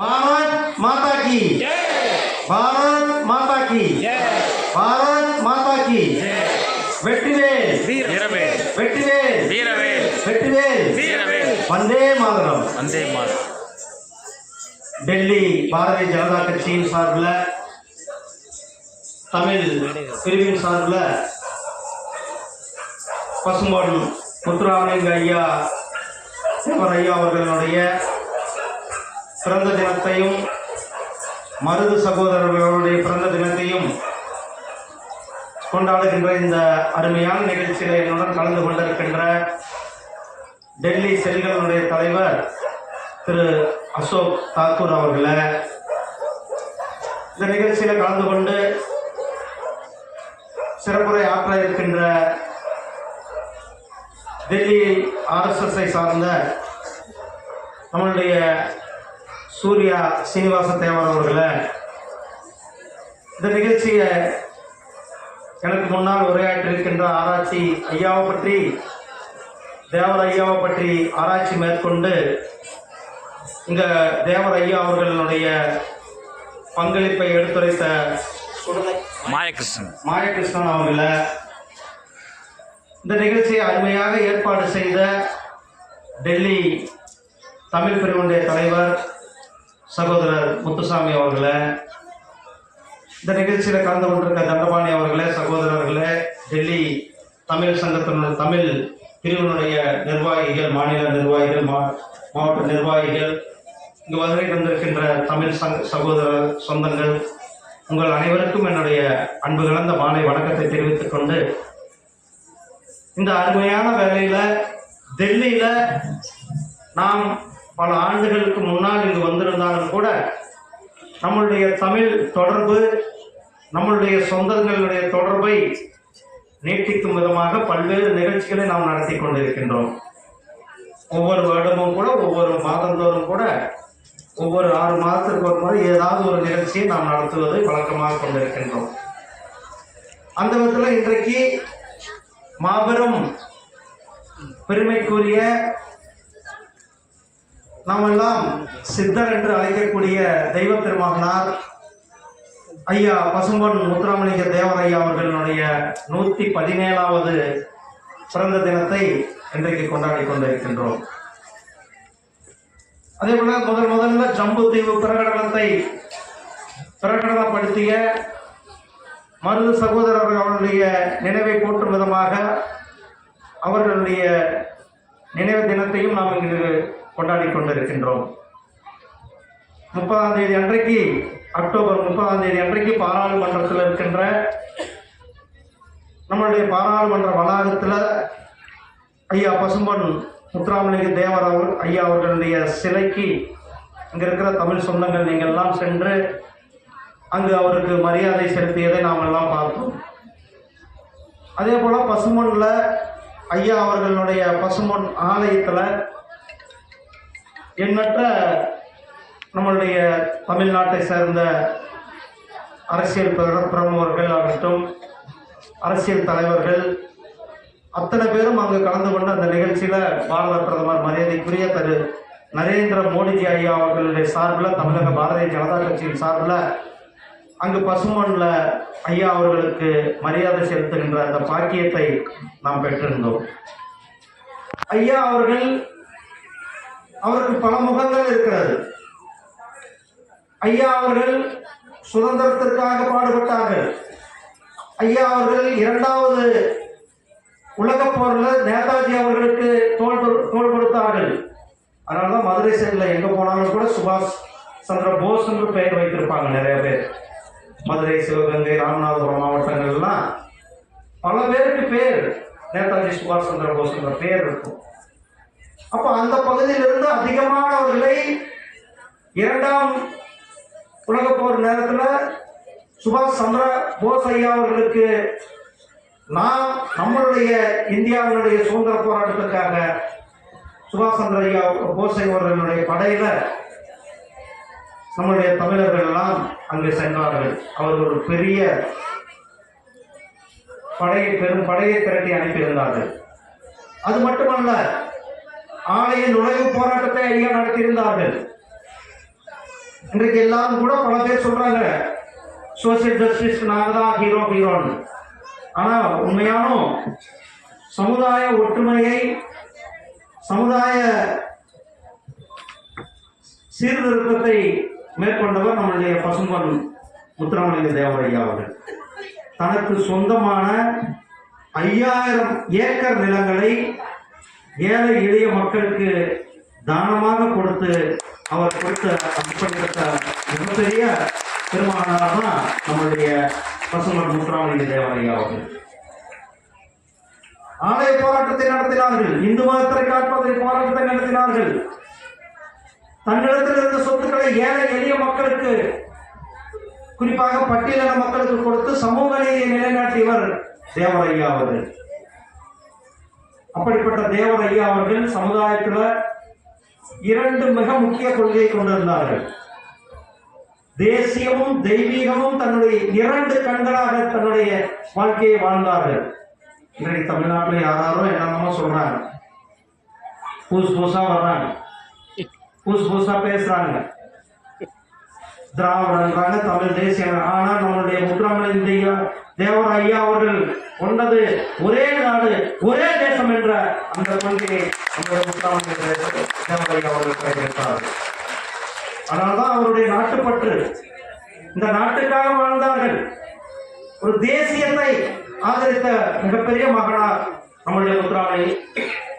भारत माता की भारत माता की भारत माता की வெற்றிவேல் வீரவேல் வெற்றிவேல் வீரவேல் வெற்றிவேல் வீரவேல் வந்தே மாதரம் வந்தே மாதம் டெல்லி பாரதிய ஜனதா கட்சியின் சார்பில் தமிழ் பிரிவின் சார்பில் பசும்பொன் முத்துராமலிங்க ஐயா சிவன் ஐயா அவர்களுடைய பிறந்த தினத்தையும் மருது சகோதரர்களுடைய பிறந்த தினத்தையும் கொண்டாடுகின்ற இந்த அருமையான நிகழ்ச்சியில் என்னுடன் கலந்து கொண்டிருக்கின்ற டெல்லி செல்களுடைய தலைவர் திரு அசோக் தாக்கூர் அவர்களை இந்த நிகழ்ச்சியில் கலந்து கொண்டு சிறப்புரை ஆற்ற இருக்கின்ற டெல்லி ஆர்எஸ்எஸ்ஐ சார்ந்த நம்மளுடைய சூர்யா சீனிவாச தேவர் அவர்களை இந்த நிகழ்ச்சியை எனக்கு முன்னால் உரையாற்றிருக்கின்ற ஆராய்ச்சி ஐயாவை பற்றி தேவர் ஐயாவை பற்றி ஆராய்ச்சி மேற்கொண்டு இங்க தேவர் ஐயா அவர்களுடைய பங்களிப்பை எடுத்துரைத்த மாயகிருஷ்ணன். மாயகிருஷ்ணன் அவர்களை இந்த நிகழ்ச்சியை அருமையாக ஏற்பாடு செய்த டெல்லி தமிழ் பிரிவுடைய தலைவர் சகோதரர் முத்துசாமி அவர்களை இந்த நிகழ்ச்சியில் கலந்து கொண்டிருக்க தண்டபாணி அவர்களே சகோதரர்களே டெல்லி தமிழ் சங்கத்தினுடைய தமிழ் பிரிவினுடைய நிர்வாகிகள் மாநில நிர்வாகிகள் மா மாவட்ட நிர்வாகிகள் இங்கு வருகை தந்திருக்கின்ற தமிழ் சங்க சகோதர சொந்தங்கள் உங்கள் அனைவருக்கும் என்னுடைய அன்பு கலந்த மாலை வணக்கத்தை தெரிவித்துக் கொண்டு இந்த அருமையான வேலையில டெல்லியில நாம் பல ஆண்டுகளுக்கு முன்னால் இங்கு வந்திருந்தாலும் கூட நம்மளுடைய தமிழ் தொடர்பு நம்மளுடைய சொந்தங்களுடைய தொடர்பை நீட்டிக்கும் விதமாக பல்வேறு நிகழ்ச்சிகளை நாம் நடத்தி கொண்டிருக்கின்றோம். ஒவ்வொரு வருடமும் கூட ஒவ்வொரு மாதந்தோறும் கூட ஒவ்வொரு ஆறு மாதத்திற்கு ஒரு முறை ஏதாவது ஒரு நிகழ்ச்சியை நாம் நடத்துவதை வழக்கமாக கொண்டிருக்கின்றோம். அந்த விதத்தில் இன்றைக்கு மாபெரும் பெருமைக்குரிய நாம் எல்லாம் சித்தர் என்று அழைக்கக்கூடிய தெய்வ திருமகனார் ஐயா பசும்பொன் முத்துராமலிங்க தேவரையா அவர்களுடைய நூத்தி பதினேழாவது பிறந்த தினத்தை இன்றைக்கு கொண்டாடி கொண்டிருக்கின்றோம். அதே போல முதல் முதல்ல ஜம்பு தீவு பிரகடனத்தை பிரகடனப்படுத்திய மருது சகோதரர்கள் அவர்களுடைய நினைவை போற்றும் விதமாக அவர்களுடைய நினைவு தினத்தையும் நாம் இங்கு கொண்டாடி கொண்டிருக்கின்றோம் முப்பதாம் தேதி அன்றைக்கு அக்டோபர் முப்பதாம் தேதி அன்றைக்கு பாராளுமன்றத்தில் இருக்கின்ற நம்மளுடைய பாராளுமன்ற வளாகத்தில் ஐயா பசும்பன் முத்துராமலிங்க தேவர் அவர் ஐயா அவர்களுடைய சிலைக்கு இங்கே இருக்கிற தமிழ் சொந்தங்கள் நீங்கள் எல்லாம் சென்று அங்கு அவருக்கு மரியாதை செலுத்தியதை நாம் எல்லாம் பார்த்தோம். அதே போல் பசுமொன்ல ஐயா அவர்களுடைய பசுமொன் ஆலயத்தில் எண்ணற்ற நம்மளுடைய தமிழ்நாட்டை சேர்ந்த அரசியல் பிரமுகர்கள் ஆகட்டும் அரசியல் தலைவர்கள் அத்தனை பேரும் அங்கு கலந்து கொண்ட அந்த நிகழ்ச்சியில பாரத பிரதமர் மரியாதைக்குரிய திரு நரேந்திர மோடிஜி ஐயா அவர்களுடைய சார்பில் தமிழக பாரதிய ஜனதா கட்சியின் சார்பில் அங்கு பசுமண்ல ஐயா அவர்களுக்கு மரியாதை செலுத்துகின்ற அந்த பாக்கியத்தை நாம் பெற்றிருந்தோம். ஐயா அவர்கள் அவருக்கு பல முகங்கள் இருக்கிறது. ஐயா அவர்கள் சுதந்திரத்திற்காக பாடுபட்டார்கள். ஐயா அவர்கள் இரண்டாவது உலகப் போர்ல நேதாஜி அவர்களுக்கு தோல் தோல் கொடுத்தார்கள். அதனாலதான் மதுரை சைடில் எங்க போனாலும் கூட சுபாஷ் சந்திர போஸ் என்று பெயர் வைத்திருப்பாங்க நிறைய பேர். மதுரை சிவகங்கை ராமநாதபுரம் மாவட்டங்கள்லாம் பல பேருக்கு பேர் நேதாஜி சுபாஷ் சந்திர போஸ் என்ற பெயர் இருக்கும். அப்ப அந்த பகுதியிலிருந்து அதிகமானவர்களை இரண்டாம் உலக போர் நேரத்துல சுபாஷ் சந்திர போஸ் ஐயா அவர்களுக்கு நாம் நம்மளுடைய இந்தியாவினுடைய சுதந்திர போராட்டத்திற்காக சுபாஷ் சந்திர ஐயா போஸ் ஐயா அவர்களுடைய படையில நம்முடைய தமிழர்கள் எல்லாம் அங்கு சென்றார்கள். அவர்கள் ஒரு பெரிய படையை பெரும் படையை திரட்டி அனுப்பியிருந்தார்கள். அது மட்டுமல்ல ஆலய நுழைவு போராட்டத்தை ஐயா நடத்தியிருந்தார்கள். இன்றைக்கு எல்லாரும் கூட பல பேர் சொல்றாங்க சோசியல் ஜஸ்டிஸ் நாங்கள் தான் ஹீரோ ஹீரோன்னு ஆனா உண்மையானும் சமுதாய ஒற்றுமையை சமுதாய சீர்திருத்தத்தை மேற்கொண்டவர் நம்மளுடைய பசும்பன் முத்துராமலிங்க தேவரையா அவர்கள். தனக்கு சொந்தமான ஐயாயிரம் ஏக்கர் நிலங்களை ஏழை எளிய மக்களுக்கு தானமாக கொடுத்து அவர் கொடுத்த அப்படிப்பட்ட மிகப்பெரிய பெருமானார் தான் நம்மளுடைய பசுமன் முத்துராமலிங்க தேவரையா அவர்கள். ஆலய போராட்டத்தை நடத்தினார்கள். இந்து மதத்தை காப்பதை போராட்டத்தை நடத்தினார்கள். தன்னிடத்தில் இருந்த சொத்துக்களை ஏழை எளிய மக்களுக்கு குறிப்பாக பட்டியலின மக்களுக்கு கொடுத்து சமூக நீதியை நிலைநாட்டியவர் தேவரையா அவர்கள். அப்படிப்பட்ட தேவரையா அவர்கள் சமுதாயத்துல இரண்டு மிக முக்கிய கொள்கையை கொண்டிருந்தார்கள். தேசியமும் தெய்வீகமும் தன்னுடைய இரண்டு கண்களாக தன்னுடைய வாழ்க்கையை வாழ்ந்தார்கள். இன்றைக்கு தமிழ்நாட்டில் யாராரோ என்னென்னமோ சொல்றாங்க. புதுசு புதுசா வர்றாங்க. புதுசு புதுசா பேசுறாங்க. திராவிடன்றாங்க தமிழ் தேசியம் ஆனா நம்மளுடைய முத்துராமலிங்க தேவர் ஐயா அவர்கள் கொண்டது ஒரே நாடு ஒரே தேசம் என்ற அந்த கொள்கையை நம்முடைய முத்துராமலிங்க தேவர் அவர்கள் கைவிட்டார்கள் அதனால்தான் அவருடைய நாட்டுப்பற்று இந்த நாட்டுக்காக வாழ்ந்தார்கள். ஒரு தேசியத்தை ஆதரித்த மிகப்பெரிய மகனார் நம்முடைய முத்துராமலி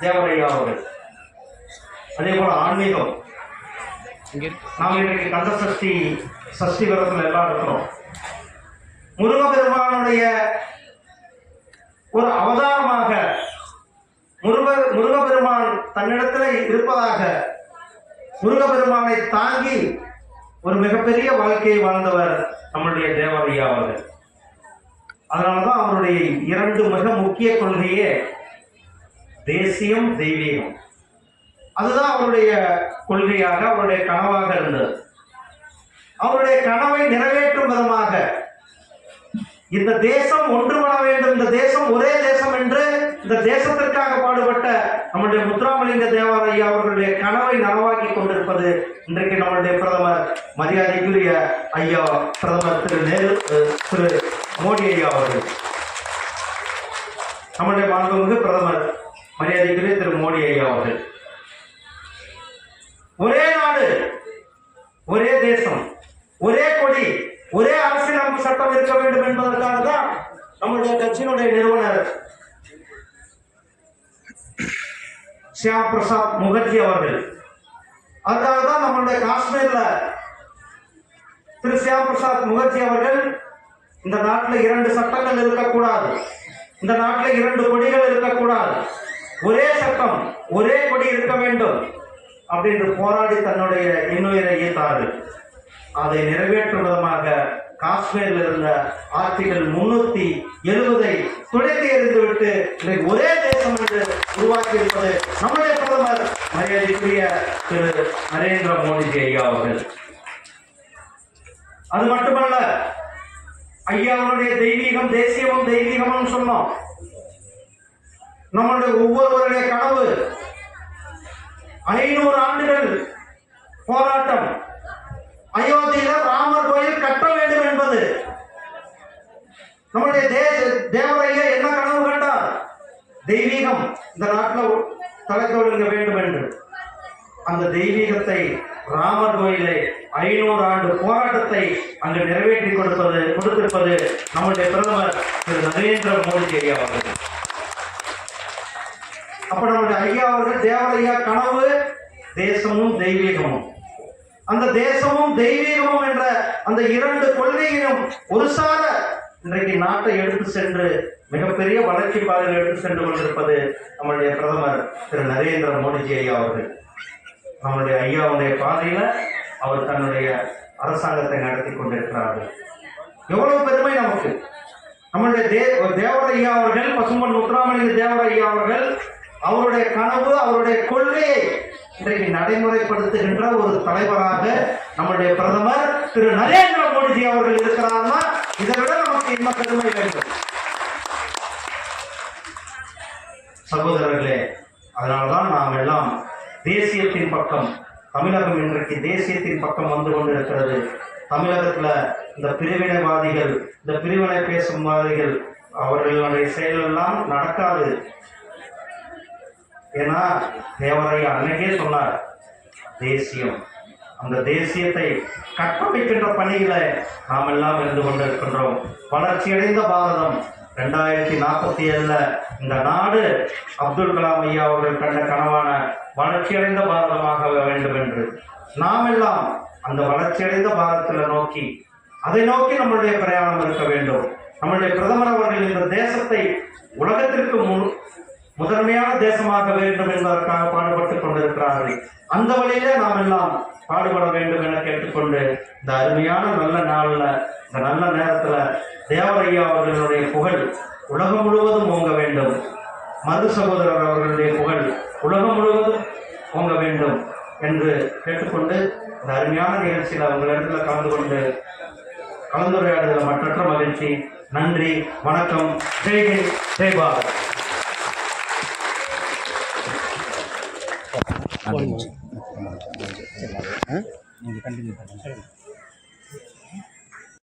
தேவரையா அவர்கள். அதே போல ஆன்மீகம். நாம் இன்றைக்கு கந்த சஷ்டி சஷ்டி விரதத்தில் எல்லாம் இருக்கிறோம். முருகப்பெருமானுடைய ஒரு அவதாரமாக முருக முருகபெருமான் தன்னிடத்தில் இருப்பதாக முருகபெருமானை தாங்கி ஒரு மிகப்பெரிய வாழ்க்கையை வாழ்ந்தவர் நம்முடைய தேவரையா அவர்கள். அதனாலதான் அவருடைய இரண்டு மிக முக்கிய கொள்கையே தேசியம் தெய்வீகம். அதுதான் அவருடைய கொள்கையாக அவருடைய கனவாக இருந்தது. அவருடைய கனவை நிறைவேற்றும் விதமாக இந்த தேசம் ஒன்றுபட வேண்டும் இந்த தேசம் ஒரே தேசம் என்று இந்த தேசத்திற்காக பாடுபட்ட நம்முடைய முத்துராமலிங்க தேவாலய அவர்களுடைய கனவை நனவாக்கி கொண்டிருப்பது இன்றைக்கு நம்மளுடைய பிரதமர் மரியாதைக்குரிய ஐயா பிரதமர் திரு நேரு திரு மோடி ஐயா அவர்கள். நம்முடைய மாண்புமிகு பிரதமர் மரியாதைக்குரிய திரு மோடி ஐயா அவர்கள். ஒரே நாடு ஒரே தேசம் ஒரே கொடி ஒரே அரசியல் அமைப்பு சட்டம் இருக்க வேண்டும் என்பதற்காக தான் நம்முடைய கட்சியினுடைய நிறுவனர் சியாம் பிரசாத் முகர்ஜி அவர்கள். அதுக்காக தான் நம்மளுடைய காஷ்மீர்ல திரு சியாம் பிரசாத் முகர்ஜி அவர்கள் இந்த நாட்டில் இரண்டு சட்டங்கள் இருக்கக்கூடாது. இந்த நாட்டில் இரண்டு கொடிகள் இருக்கக்கூடாது. ஒரே சட்டம் ஒரே கொடி இருக்க வேண்டும் அப்படின்னு போராடி தன்னுடைய இன்னுயிரை ஈர்த்தார்கள். அதை நிறைவேற்றும் விதமாக காஷ்மீரில் இருந்த ஆட்சிகள் முன்னூத்தி எழுபதை துடைத்து எறிந்துவிட்டு ஒரே இயக்கம் என்று உருவாக்கி இருப்பது நம்முடைய பிரதமர் மரியாதைக்குரிய திரு நரேந்திர மோடிஜி ஐயா அவர்கள். அது மட்டுமல்ல ஐயா அவருடைய தெய்வீகம் தேசியமும் தெய்வீகமும் சொன்னோம். நம்மளுடைய ஒவ்வொருவருடைய கனவு ஐநூறு ஆண்டுகள் போராட்டம் அயோத்தியில ராமர் கோயில் கட்ட வேண்டும் என்பது நம்முடைய தேவரையில என்ன கனவு? தெய்வீகம். இந்த நாட்டில் தலைத்தொழுங்க வேண்டும் என்று. அந்த தெய்வீகத்தை ராமர் கோயிலை ஐநூறு ஆண்டு போராட்டத்தை அங்கு நிறைவேற்றி கொடுப்பது கொடுத்திருப்பது நம்முடைய பிரதமர் திரு. நரேந்திர மோடி ஐயா அவர்கள். அப்ப நம்முடைய ஐயா அவர்கள் தேவரையா கனவு தேசமும் தெய்வீகமும். அந்த தேசமும் தெய்வீகமும் என்ற அந்த இரண்டு கொள்கையிலும் ஒரு சார இன்றைக்கு நாட்டை எடுத்து சென்று மிகப்பெரிய வளர்ச்சி பாதையில் எடுத்து சென்று கொண்டிருப்பது நம்மளுடைய பிரதமர் திரு நரேந்திர மோடிஜி ஐயா அவர்கள். நம்மளுடைய ஐயாவுடைய பாதையில அவர் தன்னுடைய அரசாங்கத்தை நடத்தி கொண்டிருக்கிறார்கள். எவ்வளவு பெருமை நமக்கு. நம்மளுடைய தே தேவர் ஐயா அவர்கள் பசும்பன் முத்துராமலிங்க தேவர் ஐயா அவர்கள் அவருடைய கனவு அவருடைய கொள்கையை இன்றைக்கு நடைமுறைப்படுத்துகின்ற ஒரு தலைவராக நம்முடைய பிரதமர் திரு நரேந்திர மோடிஜி அவர்கள் இருக்கிறார்னா இதை விட நம்ம இன்னும் வேண்டும் சகோதரர்களே அதனால்தான் நாம் எல்லாம் தேசியத்தின் பக்கம் தமிழகம் இன்றைக்கு தேசியத்தின் பக்கம் வந்து கொண்டிருக்கிறது. தமிழகத்துல இந்த பிரிவினைவாதிகள் இந்த பிரிவினை பேசும் வாதிகள் அவர்களுடைய செயலெல்லாம் நடக்காது. ஏன்னா தேவரையா அன்னைக்கே சொன்னார் தேசியம் அந்த தேசியத்தை கட்டமைக்கின்ற பணியில நாம் எல்லாம் இருந்து கொண்டிருக்கின்றோம். வளர்ச்சியடைந்த பாரதம். ரெண்டாயிரத்தி நாற்பத்தி ஏழுல இந்த நாடு அப்துல் கலாம் ஐயா அவர்கள் கண்ட கனவான வளர்ச்சியடைந்த பாரதமாக வேண்டும் என்று. நாம் எல்லாம் அந்த வளர்ச்சியடைந்த பாரதத்தில் நோக்கி அதை நோக்கி நம்மளுடைய பிரயாணம் இருக்க வேண்டும். நம்மளுடைய பிரதமர் அவர்கள் இந்த தேசத்தை உலகத்திற்கு முன் முதன்மையான தேசமாக வேண்டும் என்பதற்காக பாடுபட்டுக் கொண்டிருக்கிறார்கள். அந்த வழியிலே நாம் எல்லாம் பாடுபட வேண்டும் என கேட்டுக்கொண்டு இந்த அருமையான நல்ல நாளில் இந்த நல்ல நேரத்துல தேவரையா அவர்களுடைய புகழ் உலகம் முழுவதும் ஓங்க வேண்டும். மது சகோதரர் அவர்களுடைய புகழ் உலகம் முழுவதும் ஓங்க வேண்டும் என்று கேட்டுக்கொண்டு இந்த அருமையான நிகழ்ச்சியில் உங்களிடத்துல கலந்து கொண்டு கலந்துரையாடுதல் மற்றற்ற மகிழ்ச்சி. நன்றி வணக்கம். ஜெய்ஹிந்த் ஜெய் பாரத். ¿Cómo lo.